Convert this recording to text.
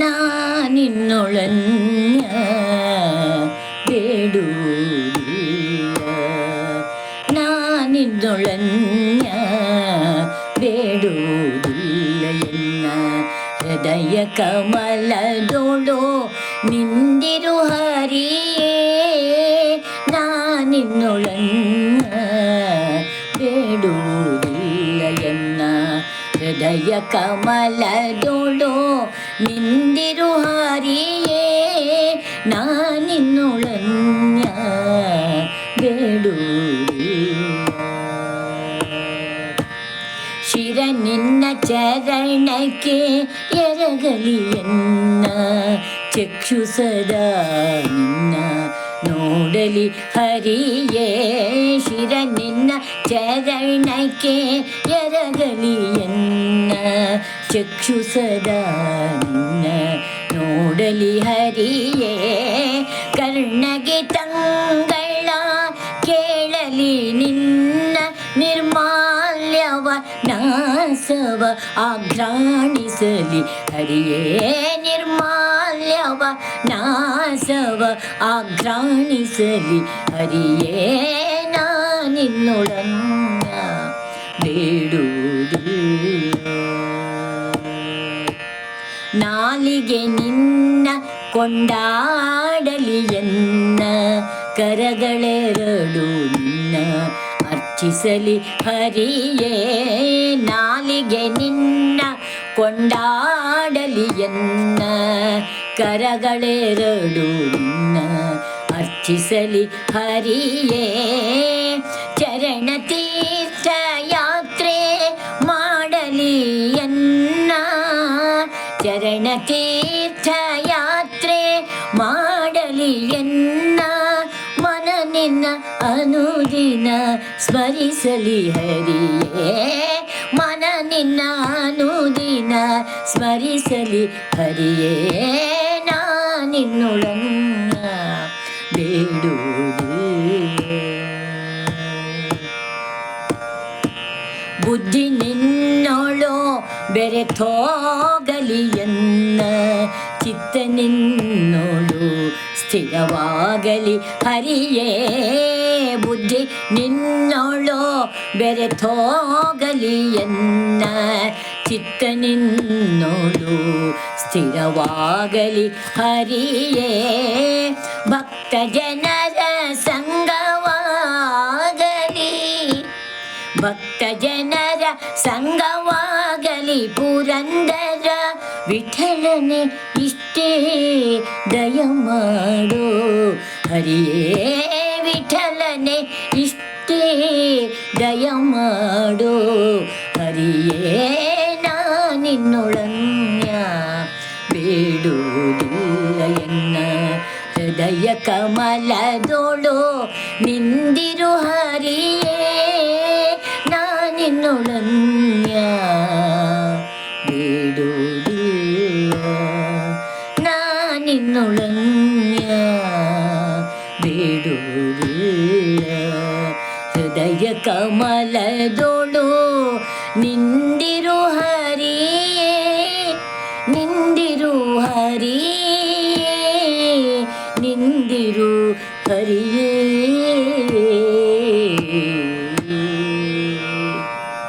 ನಾನಿನ್ನೊಳನ್ಯ ಬೇಡುವುದಿಲ್ಲ ನಾನಿನ್ನೊಳನ್ಯ ಬೇಡುವುದಿಲ್ಲ ಎನ್ನ ಹೃದಯ ಕಮಲದೋಳು ನಿಂದಿರು ಹರಿಯೇ ನಾನಿನ್ನೊಳನ್ನ ಬೇಡುವುದಿಲ್ಲ ಎನ್ನ ಹೃದಯ ಕಮಲದೋಳು ನಿಂದಿರು ಹರಿಯೇ ನಾನಿನ್ನೊಳನ್ಯ ಬೇಡುವುದಿಲ್ಲ ಶಿರ ನಿನ್ನ ಚರಣಕ್ಕೆ ಎರಗಲಿ ಎನ್ನ ಚಕ್ಷು ಸದಾ ನಿನ್ನ ನೋಡಲಿ ಹರಿಯೇ ಶಿರ ನಿನ್ನ ಚರಣಕ್ಕೆ ಎರಗಲಿ ಎನ್ನ ಚಕ್ಷು ಸದಾ ನಿನ್ನ ನೋಡಲಿ ಹರಿಯೇ, ಕರ್ಣಗೆ ತಂಗಳ ಕೇಳಲಿ ನಿನ್ನ ನಿರ್ಮಾಲ್ಯವ, ನಾಸವ ಆಘ್ರಾಣಿಸಲಿ ಹರಿಯೇ, ನಿರ್ಮಾಲ್ಯವ, ನಾಸವ ಆಘ್ರಾಣಿಸಲಿ ಹರಿಯೇ, ನಾನಿನ್ನೊಡನ್ನ ಬೇಡುವುದಿಲ್ಲ ನಾಲಿಗೆ ನಿನ್ನ ಕೊಂಡಾಡಲಿ ಎನ್ನ, ಕರಗಳೆರಡು ನಿನ್ನ ಅರ್ಚಿಸಲಿ ಹರಿಯೇ. ನಾಲಿಗೆ ನಿನ್ನ ಕೊಂಡಾಡಲಿ ಎನ್ನ, ಕರಗಳೆರಡು ನಿನ್ನ ಅರ್ಚಿಸಲಿ ಹರಿಯೇ. ಚರಣ ಚರಣ ಯಾತ್ರೆ ಮಾಡಲಿ ಎನ್ನ ಮನ ನಿನ್ನ ಅನುದಿನ ಸ್ಮರಿಸಲಿ ಹರಿಯೇ. ಮನ ನಿನ್ನ ಅನುದಿನ ಸ್ಮರಿಸಲಿ ಹರಿಯೇ. ನಾನಿನ್ನೊಳನ್ನ ಬೇಡುವುದಿಲ್ಲ ಬುದ್ಧಿ ನಿನ್ನೋಳು ಬೆರೆತೋಗಲಿ ಎನ್ನ ಚಿತ್ತ ನಿನ್ನೋಳು ಸ್ಥಿರವಾಗಲಿ. ಹರಿಯೇ ಬುದ್ಧಿ ನಿನ್ನೋಳು ಬೆರೆತೋಗಲಿ ಎನ್ನ ಚಿತ್ತ ನಿನ್ನೋಳು ಸ್ಥಿರವಾಗಲಿ. ಹರಿಯೇ ಭಕ್ತ ಜನರ ಸಂಗವಾಗಲಿ ಭಕ್ತ ಜನರ ಸಂಗವಾಗಲಿ ಪುರಂದರ ವಿಠಲನೆ ಇಷ್ಟೇ ದಯ ಮಾಡು ಹರಿಯೇ ವಿಠಲನೆ ಇಷ್ಟೇ ದಯ ಮಾಡು ಹರಿಯೇ ನಾನಿನ್ನೊಳನ್ಯ ಬೇಡುವುದಿಲ್ಲ ಎನ್ನ. ಹೃದಯ ಕಮಲದೋಳು ನಿಂದಿರು ಹರಿಯೇ ನಾನಿನ್ನೊಳನ್ಯ ಬೇಡುವುದಿಲ್ಲ ಹೃದಯ ಕಮಲದೊಳು ನಿಂದಿರು ಹರಿಯೇ ನಿಂದಿರು ಹರಿಯೇ ನಿಂದಿರು ಹರಿ